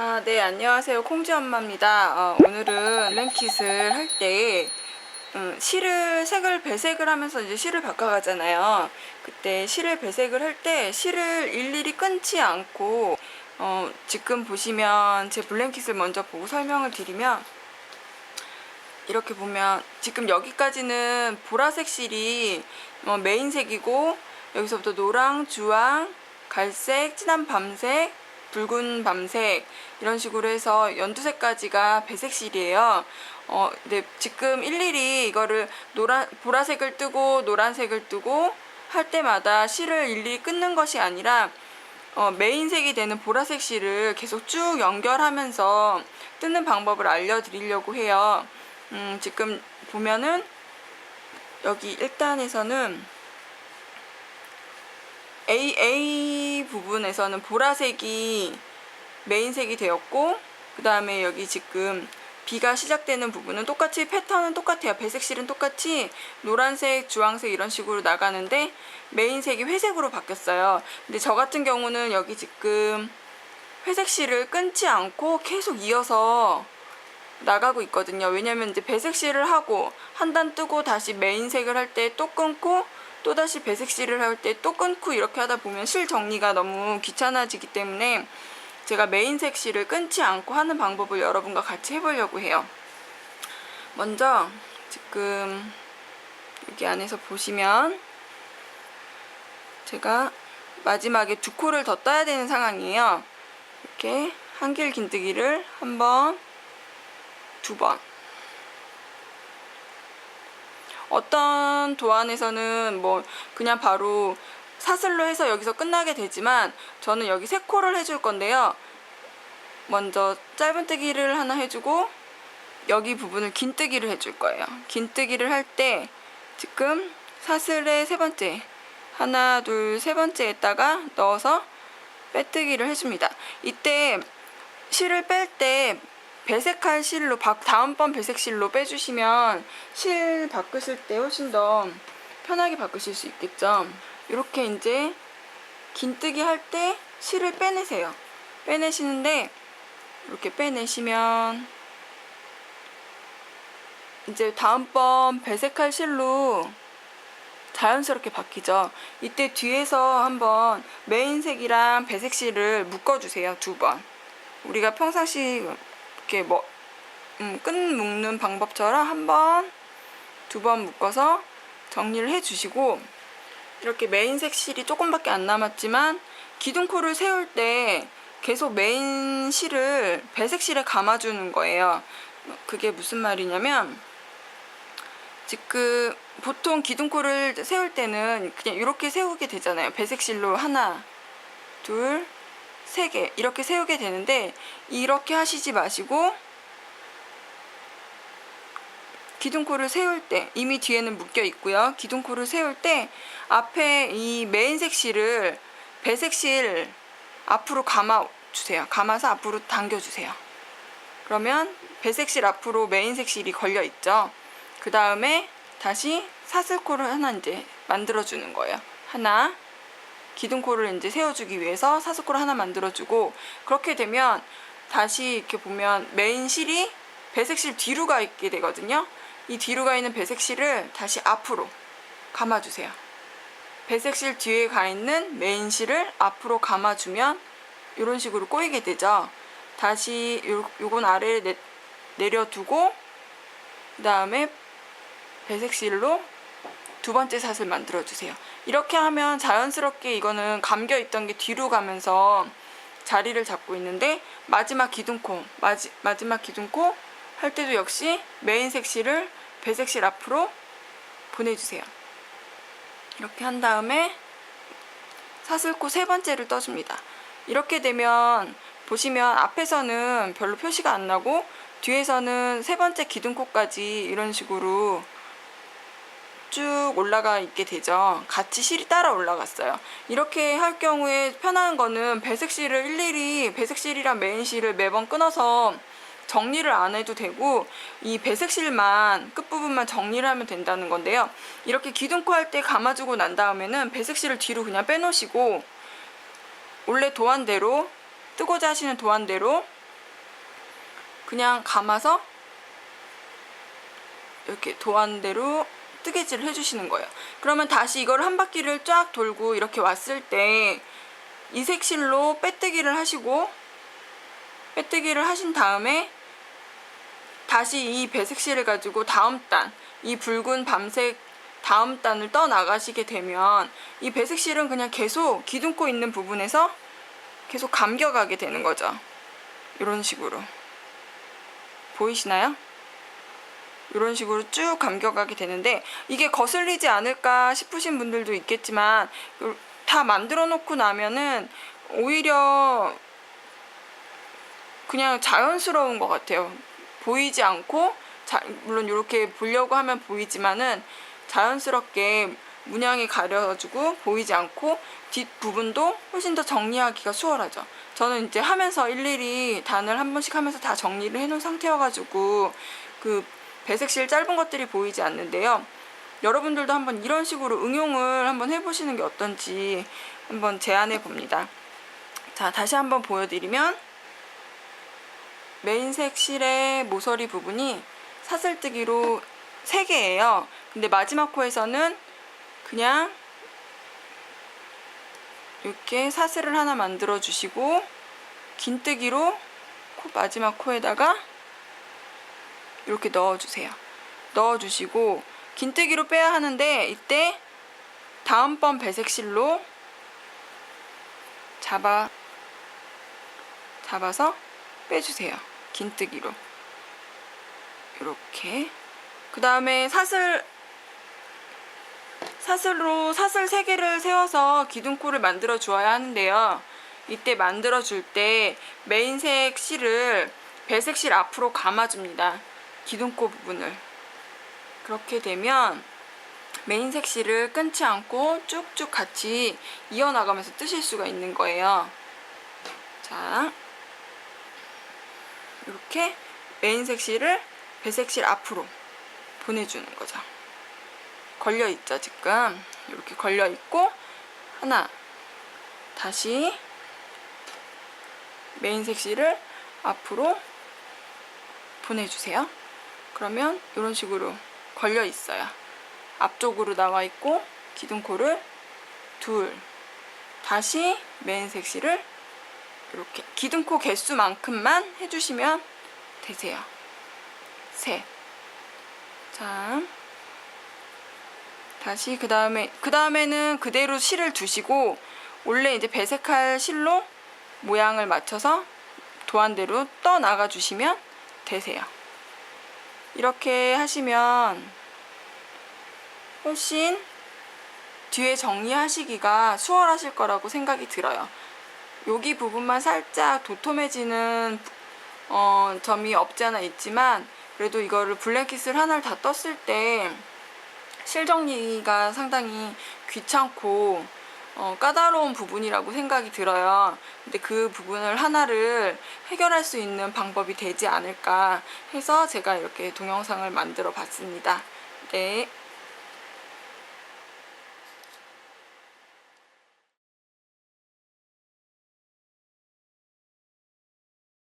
아, 네, 안녕하세요. 콩지 엄마입니다. 어, 오늘은 랭킷을 할 때, 음, 실을, 색을 배색을 하면서 이제 실을 바꿔가잖아요. 그때 실을 배색을 할 때 실을 일일이 끊지 않고, 어, 지금 보시면 제 블랭킷을 먼저 보고 설명을 드리면, 이렇게 보면 지금 여기까지는 보라색 실이 어, 메인색이고 여기서부터 노랑, 주황, 갈색, 진한 밤색, 붉은 밤색 이런 식으로 해서 연두색까지가 배색 실이에요. 어, 네, 지금 일일이 이거를 노란 보라색을 뜨고 노란색을 뜨고 할 때마다 실을 일일이 끊는 것이 아니라 어, 메인색이 되는 보라색 실을 계속 쭉 연결하면서 뜨는 방법을 알려드리려고 해요. 음, 지금 보면은 여기 1단에서는 A, A 부분에서는 보라색이 메인색이 되었고 그 다음에 여기 지금 B가 시작되는 부분은 똑같이 패턴은 똑같아요. 배색 실은 똑같이 노란색, 주황색 이런 식으로 나가는데 메인색이 회색으로 바뀌었어요. 근데 저 같은 경우는 여기 지금 회색 실을 끊지 않고 계속 이어서 나가고 있거든요. 왜냐면 이제 배색 실을 하고 한 단 뜨고 다시 메인색을 할 때 또 끊고 또 다시 배색 실을 할 때 또 끊고 이렇게 하다 보면 실 정리가 너무 귀찮아지기 때문에 제가 메인 색 실을 끊지 않고 하는 방법을 여러분과 같이 해보려고 해요. 먼저 지금 여기 안에서 보시면 제가 마지막에 두 코를 더 떠야 되는 상황이에요. 이렇게 한길 긴뜨기를 한 번, 두 번. 어떤 도안에서는 뭐 그냥 바로 사슬로 해서 여기서 끝나게 되지만 저는 여기 세 코를 해줄 건데요. 먼저 짧은뜨기를 하나 해주고 여기 부분을 긴뜨기를 해줄 거예요. 긴뜨기를 할 때 지금 사슬의 세 번째 하나 둘 세 번째에다가 넣어서 빼뜨기를 해줍니다. 이때 실을 뺄 때 배색할 실로 바- 다음번 배색 실로 빼주시면 실 바꾸실 때 훨씬 더 편하게 바꾸실 수 있겠죠. 이렇게 이제 긴뜨기 할 때 실을 빼내세요. 빼내시는데 이렇게 빼내시면 이제 다음번 배색할 실로 자연스럽게 바뀌죠. 이때 뒤에서 한번 메인색이랑 배색실을 묶어주세요. 두 번. 우리가 평상시 이렇게 뭐, 음, 끈 묶는 방법처럼 한 번, 두 번 묶어서 정리를 해주시고, 이렇게 메인색 실이 조금밖에 안 남았지만, 기둥코를 세울 때 계속 메인 실을 배색 실에 감아주는 거예요. 그게 무슨 말이냐면, 지금 보통 기둥코를 세울 때는 그냥 이렇게 세우게 되잖아요. 배색 실로 하나, 둘, 세개 이렇게 세우게 되는데 이렇게 하시지 마시고 기둥코를 세울 때 이미 뒤에는 묶여 있고요. 기둥코를 세울 때 앞에 이 메인색 실을 배색 실 앞으로 감아 주세요. 감아서 앞으로 당겨 주세요. 그러면 배색 실 앞으로 메인색 실이 걸려 있죠. 그 다음에 다시 사슬코를 하나 이제 만들어 주는 거예요. 하나 기둥코를 이제 세워주기 위해서 사슬코를 하나 만들어주고 그렇게 되면 다시 이렇게 보면 메인 실이 배색 실 뒤로 가 있게 되거든요. 이 뒤로 가 있는 배색 실을 다시 앞으로 감아주세요. 배색 실 뒤에 가 있는 메인 실을 앞으로 감아주면 이런 식으로 꼬이게 되죠. 다시 요, 요건 아래에 내, 내려두고 그 다음에 배색 실로 두 번째 사슬 만들어 주세요. 이렇게 하면 자연스럽게 이거는 감겨 있던 게 뒤로 가면서 자리를 잡고 있는데 마지막 기둥코 마지, 마지막 기둥코 할 때도 역시 메인 색실을 배색실 앞으로 보내주세요. 이렇게 한 다음에 사슬코 세 번째를 떠줍니다. 이렇게 되면 보시면 앞에서는 별로 표시가 안 나고 뒤에서는 세 번째 기둥코까지 이런 식으로 쭉 올라가 있게 되죠. 같이 실이 따라 올라갔어요. 이렇게 할 경우에 편한 거는 배색 실을 일일이 배색 실이랑 메인 실을 매번 끊어서 정리를 안 해도 되고 이 배색 실만 끝부분만 정리를 하면 된다는 건데요. 이렇게 기둥코 할 때 감아주고 난 다음에는 배색 실을 뒤로 그냥 빼놓으시고 원래 도안대로 뜨고자 하시는 도안대로 그냥 감아서 이렇게 도안대로 뜨개질을 해주시는 거예요. 그러면 다시 이걸 한 바퀴를 쫙 돌고 이렇게 왔을 때 이 색실로 빼뜨기를 하시고 빼뜨기를 하신 다음에 다시 이 배색실을 가지고 다음 단, 이 붉은 밤색 다음 단을 떠 나가시게 되면 이 배색실은 그냥 계속 기둥코 있는 부분에서 계속 감겨가게 되는 거죠. 이런 식으로. 보이시나요? 이런 식으로 쭉 감겨가게 되는데 이게 거슬리지 않을까 싶으신 분들도 있겠지만 다 만들어 놓고 나면은 오히려 그냥 자연스러운 것 같아요. 보이지 않고 자, 물론 이렇게 보려고 하면 보이지만은 자연스럽게 문양이 가려지고 보이지 않고 뒷 부분도 훨씬 더 정리하기가 수월하죠. 저는 이제 하면서 일일이 단을 한 번씩 하면서 다 정리를 해놓은 상태여가지고 그 배색실 짧은 것들이 보이지 않는데요. 여러분들도 한번 이런 식으로 응용을 한번 해보시는 게 어떤지 한번 제안해 봅니다. 자, 다시 한번 보여드리면 메인 색 실의 모서리 부분이 사슬뜨기로 3개예요. 근데 마지막 코에서는 그냥 이렇게 사슬을 하나 만들어 주시고 긴뜨기로 코 마지막 코에다가 이렇게 넣어 주세요. 넣어 주시고 긴뜨기로 빼야 하는데 이때 다음번 배색실로 잡아 잡아서 빼주세요. 긴뜨기로 이렇게 그 다음에 사슬 사슬로 사슬 3개를 세워서 기둥코를 만들어 주어야 하는데요. 이때 만들어 줄 때 메인색 실을 배색 실 앞으로 감아줍니다. 기둥코 부분을. 그렇게 되면 메인색 실을 끊지 않고 쭉쭉 같이 이어나가면서 뜨실 수가 있는 거예요. 자, 이렇게 메인색 실을 배색 실 앞으로 보내주는 거죠. 걸려 있죠 지금 이렇게 걸려 있고 하나 다시 메인 색실을 앞으로 보내주세요. 그러면 이런 식으로 걸려 있어요. 앞쪽으로 나와 있고 기둥코를 둘 다시 메인 색실을 이렇게 기둥코 개수만큼만 해주시면 되세요. 셋. 자. 다시 그 다음에 그 다음에는 그대로 실을 두시고 원래 이제 배색할 실로 모양을 맞춰서 도안대로 떠 나가 주시면 되세요. 이렇게 하시면 훨씬 뒤에 정리하시기가 수월하실 거라고 생각이 들어요. 여기 부분만 살짝 도톰해지는 어, 점이 없지 않아 있지만 그래도 이거를 블랭킷을 하나를 다 떴을 때 실정리가 상당히 귀찮고 어, 까다로운 부분이라고 생각이 들어요. 근데 그 부분을 하나를 해결할 수 있는 방법이 되지 않을까 해서 제가 이렇게 동영상을 만들어 봤습니다. 네.